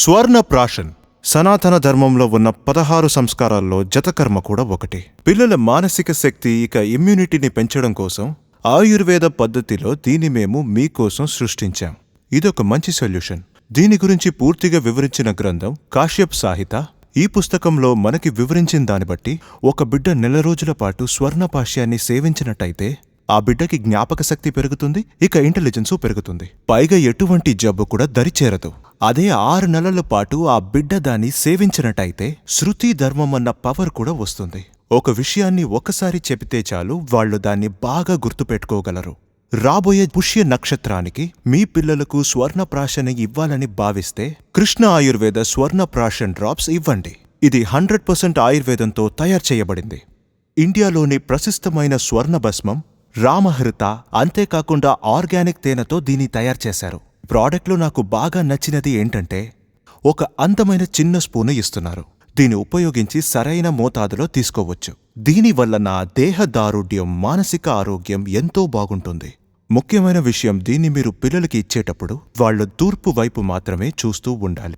స్వర్ణ ప్రాషన్ సనాతన ధర్మంలో ఉన్న పదహారు సంస్కారాల్లో జతకర్మ కూడా ఒకటి. పిల్లల మానసిక శక్తి ఇక ఇమ్యూనిటీని పెంచడం కోసం ఆయుర్వేద పద్ధతిలో దీన్ని మేము మీకోసం సృష్టించాం. ఇదొక మంచి సొల్యూషన్ దీని గురించి పూర్తిగా వివరించిన గ్రంథం కాశ్యప్ సాహిత. ఈ పుస్తకంలో మనకి వివరించిన దాన్ని బట్టి ఒక బిడ్డ నెల రోజుల పాటు స్వర్ణపాష్యాన్ని సేవించినట్టయితే ఆ బిడ్డకి జ్ఞాపక శక్తి పెరుగుతుంది ఇక ఇంటెలిజెన్సు పెరుగుతుంది. పైగా ఎటువంటి జబ్బు కూడా దరిచేరదు. అదే ఆరు నెలల పాటు ఆ బిడ్డ దాన్ని సేవించినట్టయితే శృతి ధర్మం అన్న పవర్ కూడా వస్తుంది. ఒక విషయాన్ని ఒకసారి చెబితే చాలు వాళ్ళు దాన్ని బాగా గుర్తుపెట్టుకోగలరు. రాబోయే పుష్య నక్షత్రానికి మీ పిల్లలకు స్వర్ణప్రాశని ఇవ్వాలని భావిస్తే కృష్ణ ఆయుర్వేద స్వర్ణప్రాషన్ డ్రాప్స్ ఇవ్వండి. ఇది హండ్రెడ్ పర్సెంట్ ఆయుర్వేదంతో తయారు చేయబడింది. ఇండియాలోని ప్రశస్తమైన స్వర్ణ భస్మం రామహృత అంతేకాకుండా ఆర్గానిక్ తేనెతో దీన్ని తయారు చేశారు. ప్రోడక్ట్లో నాకు బాగా నచ్చినది ఏంటంటే ఒక అందమైన చిన్న స్పూను ఇస్తున్నారు. దీన్ని ఉపయోగించి సరైన మోతాదులో తీసుకోవచ్చు. దీనివల్ల నా దేహ దారుఢ్యం మానసిక ఆరోగ్యం ఎంతో బాగుంటుంది. ముఖ్యమైన విషయం దీన్ని మీరు పిల్లలకి ఇచ్చేటప్పుడు వాళ్ళ తూర్పు వైపు మాత్రమే చూస్తూ ఉండాలి.